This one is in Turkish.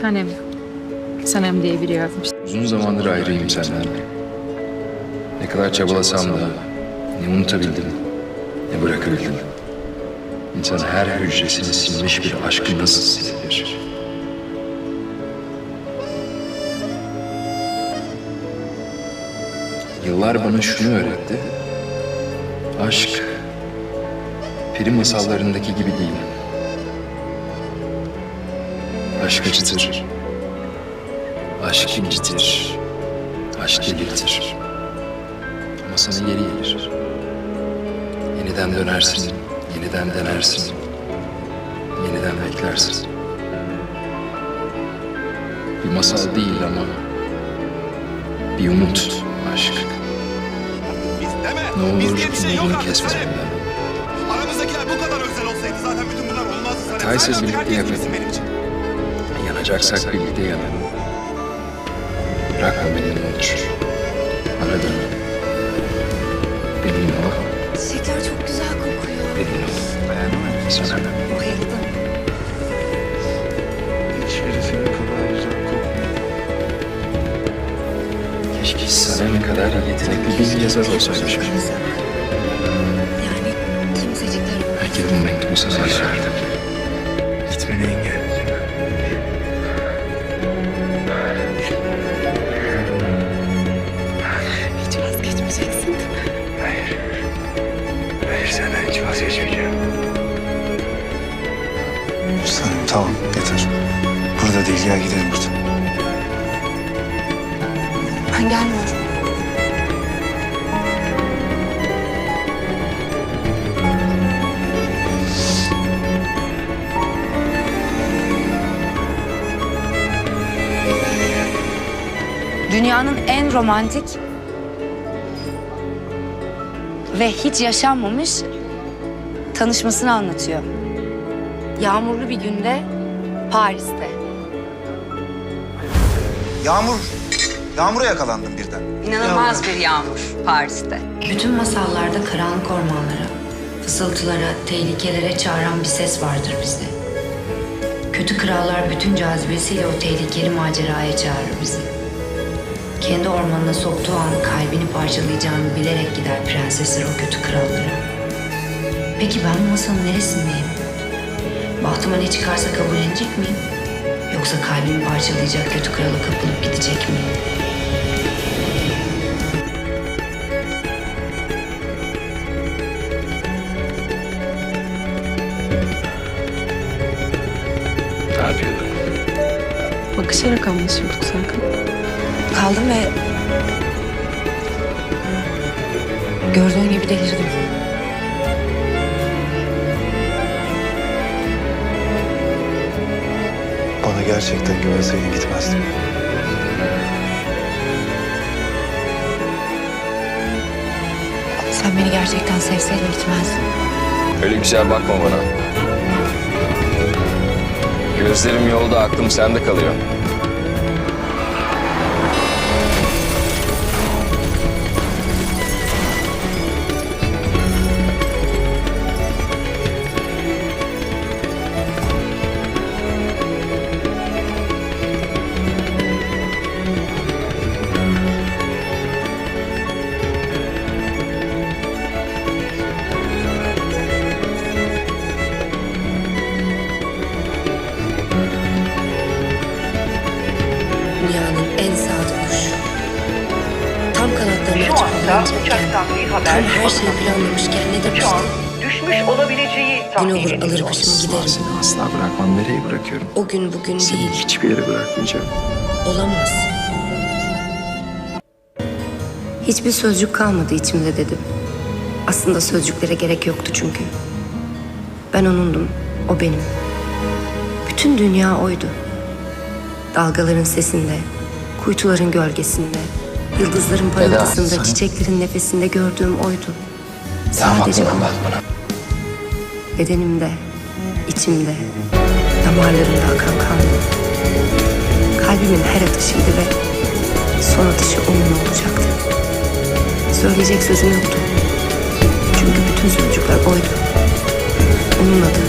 Sanem. Sanem diye biri yazmış. Uzun zamandır ayrıyım senden. Ne kadar çabalasam da ne unutabildim ne bırakabildim. İnsan her hücresini silmiş bir aşkı nasıl silebilir? Yıllar bana şunu öğretti. Aşk, peri masallarındaki gibi değil. Aşk acıtır. Aşk incitir. Aşk delirtir. Ama sana geri gelir. Yeniden dönersin, yeniden denersin. Yeniden beklersin. Bir masal değil ama bir umut aşk. Ne olur şey umudunu artık. kesme Sanem. benden. Aramızdakiler bu kadar özel olsaydı zaten bütün bunlar olmazdı artık birlikte yapalım. Yanacaksak birlikte yanalım. Bırakma beni ne olur. Bana dön. Benimle ol. Şeker çok güzel kokuyor. Benimle ol. Dayanamam sana. Bayıldım. Hiçbiri senin kadar güzel kokmuyor. Keşke Sanem kadar yetenekli bir yazar olsaymışım. Yani kimsecikler Belki de bu mektubu sana yazardım. Sanırım tamam yeter. Burada değil gel gidelim buradan. Ben gelmiyorum. Dünyanın en romantik ve hiç yaşanmamış tanışmasını anlatıyor. Yağmurlu bir günde Paris'te. Yağmur. Yağmura yakalandım birden. İnanılmaz bir yağmur Paris'te. Bütün masallarda karanlık ormanlara, fısıltılara, tehlikelere çağıran bir ses vardır bizde. Kötü krallar bütün cazibesiyle o tehlikeli maceraya çağırır bizi. Kendi ormanına soktuğu an kalbini parçalayacağını bilerek gider prensesler o kötü krallara. Peki ben bu masanın neresindeyim? Bahtıma ne çıkarsa kabullenecek miyim? Yoksa kalbimi parçalayacak kötü krala kapılıp gidecek miyim? Ne yapıyordun? Bakışarak anlaşıyorduk Serkan. Kaldım ve... Gördüğün gibi delirdim. Bana gerçekten güvenseydin gitmezdim. Sen beni gerçekten sevseydin gitmezdin. Öyle güzel bakma bana. Gözlerim yolda, aklım sende kalıyor. Tam kanatlarını açıp kullanırken, tam her şeyi planlamışken ne Şu an düşmüş olabileceği Gün tahmin olur ediliyor. alır başımı Asla giderim. seni asla bırakmam. Nereye bırakıyorum? O gün bugün Seni değil. hiçbir yere bırakmayacağım. Olamaz. Hiçbir sözcük kalmadı içimde dedim. Aslında sözcüklere gerek yoktu çünkü. Ben onundum, o benim. Bütün dünya oydu. Dalgaların sesinde, kuytuların gölgesinde, yıldızların parıltısında, sen- çiçeklerin nefesinde gördüğüm oydu. Sadece o. bana. Bedenimde, içimde, damarlarımda akan kan. Kalbimin her atışıydı ve son atışı onun olacaktı. Söyleyecek sözüm yoktu. Çünkü bütün sözcükler oydu. Onun adı